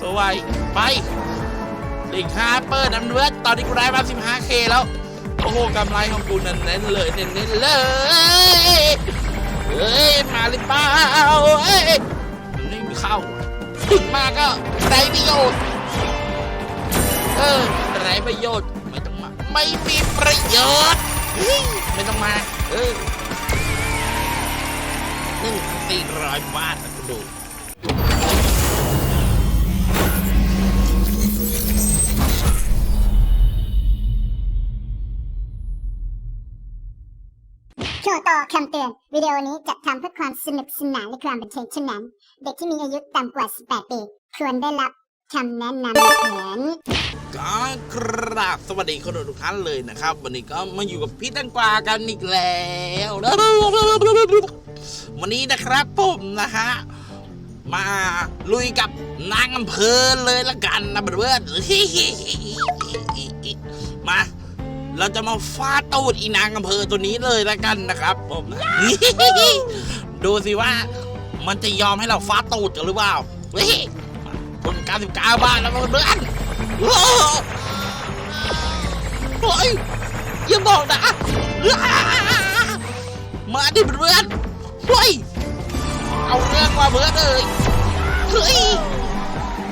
สวยไปลิงห้าเปิดน้ำเลือตอนนี้กูได้มา 15k แล้ว โอ้โหกำไรของกูนั่นเน้นเลยเน้นๆเลยเฮ้ยมาหรือเปล่าเฮ้ยมันไม่มีเข้าถึงมาก็ไรประโยชน์เออไรประโยชน์ไม่ต้องมาไม่มีประโยชน์ไม่ต้องมาเออหนึ่งสี่ร้อยบาทนะคุณดู คำเตือน วิดีโอนี้จัดทำเพื่อความสนุกสนานและความบันเทิงเท่านั้น เด็กที่มีอายุต่ำกว่า 18 ปี ควรได้รับคำแนะนำแผนก็กราบสวัสดีคนดูทุกท่านเลยนะครับ วันนี้ก็มาอยู่กับพี่ตังกวากันอีกแล้ว วันนี้นะครับผมนะฮะมาลุยกับนางอำเภอเลยละกันนะเพื่อนมา เราจะมาฟาดตูดอีนางอำเภอตัวนี้เลยละกันนะครับผมนะดูสิว่ามันจะยอมให้เราฟาดตูดกันหรือเปล่าเฮ้ยคน99บาทแล้วเพื่อนๆโอ้โหเฮ้ยอย่าบอกนะอ้ามาดิเพื่อนเฮ้ยเอาเรื่องว่าเพื่อนเลยเฮ้ย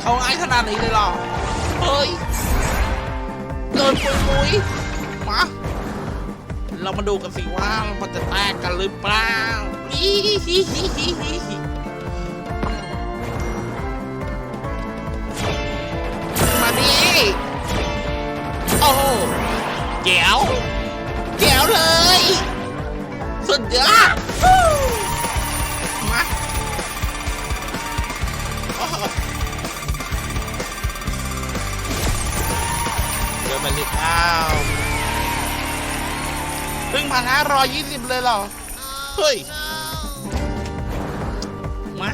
เขาง่ายขนาดนี้เลยเหรอ เฮ้ย เกินปุยปุย มาเรามาดูกันสิว่ามันจะแตกกันหรือเปล่าอีฮิฮิฮิฮิฮิมาดิโอ้โหแจ๋วแจ๋วเลย สุดยอดมาเดี๋ยวมันนิดอ้าว เพิ่งพันห้าร้อยยี่สิบเลยเหรอ เฮ้ย มา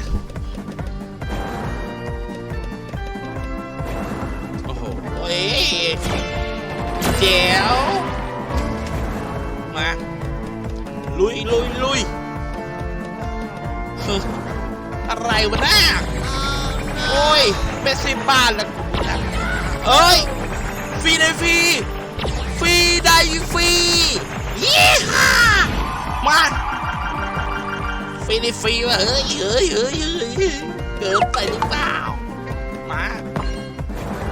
โอ้โหเอ้ยแจ๋วมา ลุยลุยลุยอะไรวะน่าโอ้ยเป็นสิบบาทแล้วเอ้ย ฟรีได้ฟรี ฟรีได้ฟรี ยี่ห้ามาฟรีได้ฟรีวะเฮ้ยเฮ้ยเฮ้ยเฮ้ยเกินไปหรือเปล่า มา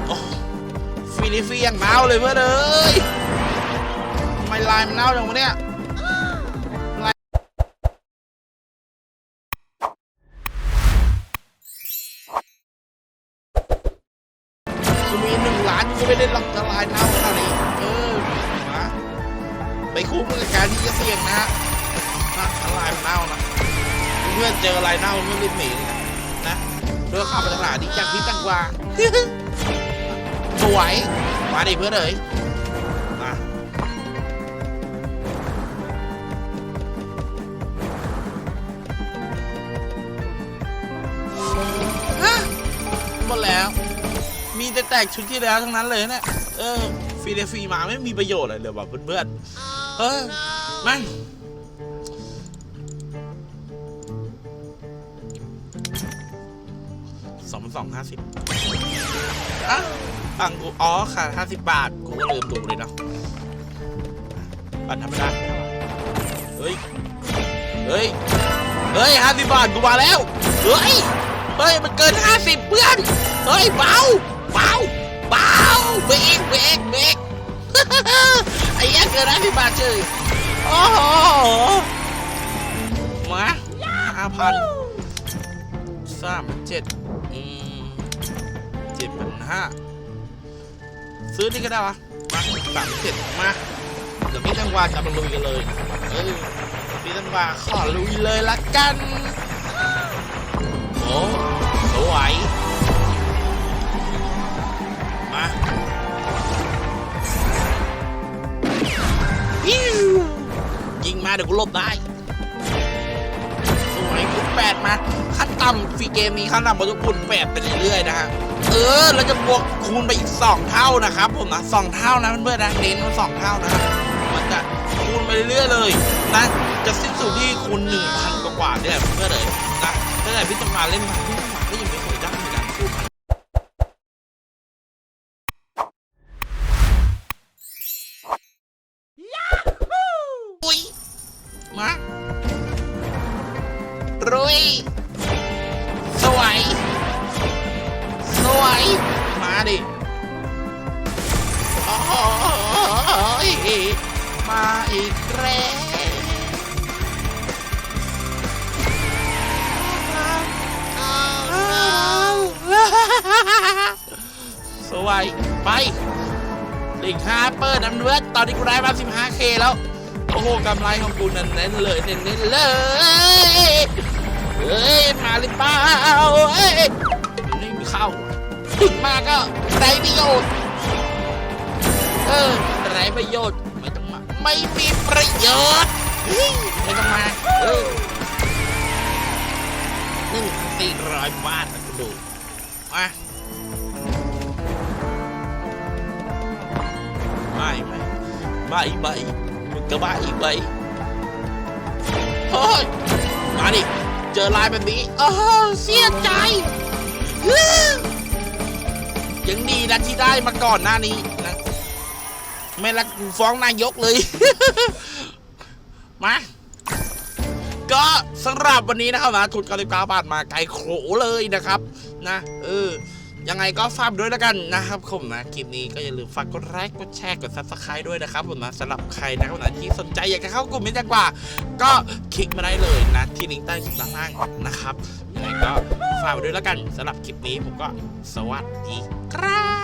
โอ้ฟรีนี่ฟรีอย่างเน่าเลยเพื่อนเอ้ยทำไมลายมันเน่าจังวะเนี่ยลายกูมีหนึ่งล้านกูไม่ได้ล็อกจะลายเน่าขนาดนี้า ไปคุ้มกับการที่จะเสี่ยงนะฮะนะถ้าลายมันเน่านะเพื่อนเจอลายเน่าเพื่อนรีบหนีเลยนะเพื่อขับไปตลาดนี้จากพี่ตังกว่าสวยมาดิเพื่อนเอ๋ยมาฮะหมดแล้ว มีแต่แตกชุดที่แล้วทั้งนั้นเลยเนี่ยเออฟรีเดฟรีมาไม่มีประโยชน์อะไรเลยว่ะเพื่อนๆ เออแม่งสองสองห้าสิบอะตังกูอ๋อค่ะห้าสิบบาท กูก็ลืมดูเลยเนาะบัตรธรรมดาเฮ้ย เฮ้ย เฮ้ยห้าสิบบาทกูมาแล้ว เฮ้ย เฮ้ย มันเกินห้าสิบเพื่อน เฮ้ย เบา เบา เบาเบรกเบรกเบรก ไอ้เหี้ยเกินห้าสิบบาทเฉยโอ้โหมาห้าพันสามเจ็ดอืมเจ็ดพันห้าซื้อนี่ก็ได้วะมาสามเจ็ดมาเดี๋ยวพี่ตังวาจะมาลุยกันเลยเออพี่ตังวาขอลุยเลยละกันโอ้สวยมา ยิงมาเดี๋ยวกูลบได้สวยคูณแปดมาขั้นต่ำฟรีเกมนี้ขั้นต่ำบนทุกคูณแปดไปเรื่อยๆนะฮะเออเราจะบวกคูณไปอีกสองเท่านะครับผมนะสองเท่านะเพื่อนๆนะเน้นมาสองเท่านะครับมันจะคูณไปเรื่อยๆเลยนะจะสิ้นสุดที่คูณหนึ่งพันกว่าๆเนี่ยเพื่อนเลยนะตั้งแต่พี่จะมาเล่นมาพี่จะมา มาอีกแล้วสวยไปลิงห้าเปิดน้ำเลือตอนนี้กูได้มา 15k แล้ว โอ้โหกำไรของกูนั่นเน้นเลยเน้นเลยเฮ้ย มาหรือเปล่าเฮ้ยไม่มีเข้าถึงมาก็ไรประโยชน์ เออไรประโยชน์ ไม่มีประโยชน์เฮ้ยไม่ต้องมาหนึ่งสี่ร้อยบาทนะคุณดูมาไม่ไม่ไม่ไม่มึงก็บ้าอีกไปเฮ้ยมาดิ เจอลายแบบนี้โอ้เสียใจอื้อยังดีนะที่ได้มาก่อนหน้านี้ ไม่รักฟ้องนายกเลย มาก็สำหรับวันนี้นะครับนะทุน99บาทมาไกลโขเลยนะครับ นะ เออ ยังไงก็ฝากด้วยแล้วกันนะครับผมนะคลิปนี้ก็อย่าลืมฝากกดไลค์กดแชร์กดซับสไครต์ด้วยนะครับผมนะสำหรับใครนะครับนะที่สนใจอยากจะเข้ากลุ่มนี้จังกว่า ก็คลิกมาได้เลยนะ ที่ลิงก์ใต้คลิปด้านล่างนะครับยังไงก็ฝากด้วยแล้วกันสำหรับคลิปนี้ผมก็สวัสดีครับ